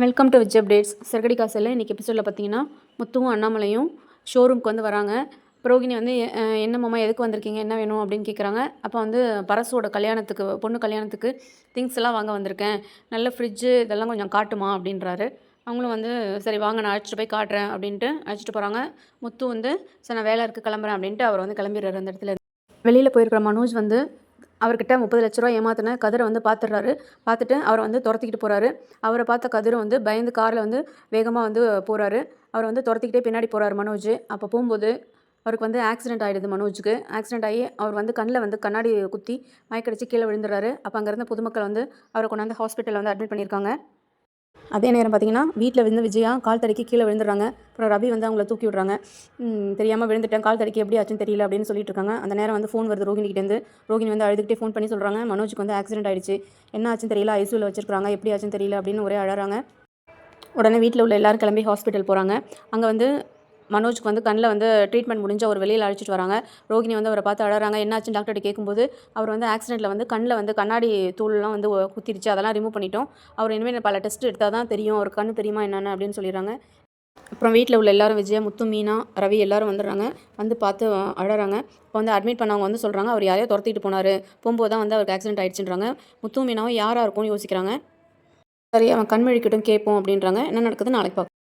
Welcome to Vij updates சிறகடி காசில் இன்றைக்கி எபிசோடில் பார்த்தீங்கன்னா முத்துவும் அண்ணாமலையும் ஷோரூம்க்கு வந்து வராங்க. புரோகினி வந்து என்ன மாமா எதுக்கு வந்திருக்கீங்க? என்ன வேணும் அப்படின்னு கேட்குறாங்க அப்போ வந்து பரசோட கல்யாணத்துக்கு பொண்ணு கல்யாணத்துக்கு திங்ஸ் எல்லாம் வாங்க வந்திருக்கேன். நல்ல ஃப்ரிட்ஜு இதெல்லாம் கொஞ்சம் காட்டுமா அப்படின்றாரு. அவங்களும் வந்து சரி வாங்க நான் அழைச்சிட்டு போய் காட்டுறேன் அப்படின்ட்டு அழைச்சிட்டு போகிறாங்க முத்து வந்து சரி நான் வேலை இருக்குது கிளம்புறேன் அப்படின்ட்டு அவர் வந்து கிளம்பிடுறாரு அந்த இடத்துல. வெளியில் போயிருக்கிற மனோஜ் வந்து அவர்கிட்ட முப்பது லட்ச ரூபா ஏமாத்தின கதிரை வந்து பார்த்துடுறாரு பார்த்துட்டு அவரை வந்து துரத்திக்கிட்டு போகிறாரு அவரை பார்த்த கதிரை வந்து பயந்து காரில் வந்து வேகமாக வந்து போகிறாரு அவர் வந்து துரத்திக்கிட்டே பின்னாடி போகிறாரு மனோஜ். அப்போ போகும்போது அவருக்கு வந்து ஆக்சிடென்ட் ஆகிடுது மனோஜுக்கு. ஆக்சிடென்ட் ஆகி அவர் வந்து கண்ணில் வந்து கண்ணாடி குத்தி மயக்கடிச்சு கீழே விழுந்துடுறாரு. அப்போ அங்கேருந்து பொதுமக்கள் வந்து அவரை கொண்டாந்து ஹாஸ்பிட்டலில் வந்து அட்மிட் பண்ணியிருக்காங்க. அதே நேரம் பார்த்தீங்கன்னா வீட்டில் விழுந்து விஜயா கால் தடுக்கி கீழே விழுந்துடுறாங்க. அப்புறம் ரவி வந்து அவங்கள தூக்கி விடுறாங்க. தெரியாமல் விழுந்துட்டேன் கால் தடுக்கி எப்படி ஆச்சுன்னு தெரியல அப்படின்னு சொல்லிட்டு இருக்காங்க. அந்த நேரம் வந்து ஃபோன் வருது ரோகிணிகிட்டேருந்து ரோகிணி வந்து அழுதுகிட்டே ஃபோன் பண்ணி சொல்கிறாங்க மனோஜுக்கு வந்து ஆக்சிடென்ட் ஆயிடுச்சு. என்ன ஆச்சுன்னு தெரியல? ஐசியூவில் வச்சிருக்காங்க எப்படி ஆச்சுன்னு தெரியல? அப்படின்னு ஒரே அழறாங்க. உடனே வீட்டில் உள்ள எல்லாரும் கிளம்பி ஹாஸ்பிட்டல் போகிறாங்க அங்கே வந்து மனோஜ்க்கு வந்து கண்ணில் வந்து ட்ரீட்மெண்ட் முடிஞ்ச ஒரு வெளியில் அழைச்சிட்டு வராங்க. ரோகிணி வந்து அவரை பார்த்து அழறாங்க. என்னாச்சுன்னு டாக்டர்கிட்ட கேட்கும்போது அவர் வந்து ஆக்சிடென்ட்டில் வந்து கண்ணில் வந்து கண்ணாடி தூள்லாம் வந்து குத்திருச்சு. அதெல்லாம் ரிமூவ் பண்ணிட்டோம். அவர் இனிமேல் பல டெஸ்ட் எடுத்தால் தான் தெரியும். அவர் கண்ணு தெரியுமா என்னென்னு அப்படின்னு சொல்லிடுறாங்க. அப்புறம் வீட்டில் உள்ள எல்லாரும் விஜயா முத்து மீனா ரவி எல்லாரும் வந்துடுறாங்க. வந்து பார்த்து அழறாங்க. இப்போ வந்து அட்மிட் பண்ணவங்க வந்து சொல்கிறாங்க அவர் யாரையோ துரத்திட்டு போனார். போகும்போது தான் வந்து அவருக்கு ஆக்சிடென்ட் ஆயிடுச்சுன்றாங்க. முத்து மீனாவும் யாராக இருக்கும்னு யோசிக்கிறாங்க. சரி அவன் கண்மழிக்கிட்டும் கேட்போம் அப்படின்றாங்க. என்ன நடக்குது? நாளைக்கு பார்க்கலாம்